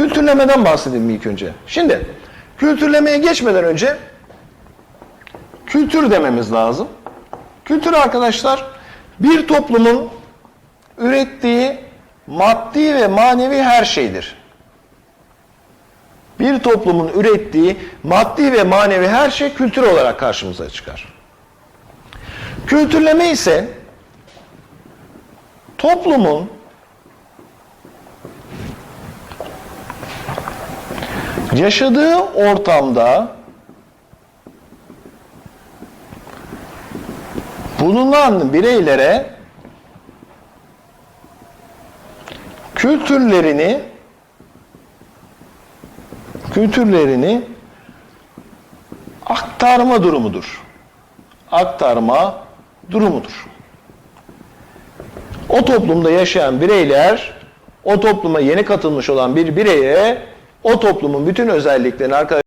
kültürlemeden bahsedelim ilk önce. Şimdi kültürlemeye geçmeden önce kültür dememiz lazım. Kültür arkadaşlar bir toplumun ürettiği maddi ve manevi her şeydir. Bir toplumun ürettiği maddi ve manevi her şey kültür olarak karşımıza çıkar. Kültürleme ise toplumun yaşadığı ortamda bulunan bireylere kültürlerini kültürlerini aktarma durumudur. Aktarma durumudur. O toplumda yaşayan bireyler o topluma yeni katılmış olan bir bireye o toplumun bütün özelliklerini arkadaşlar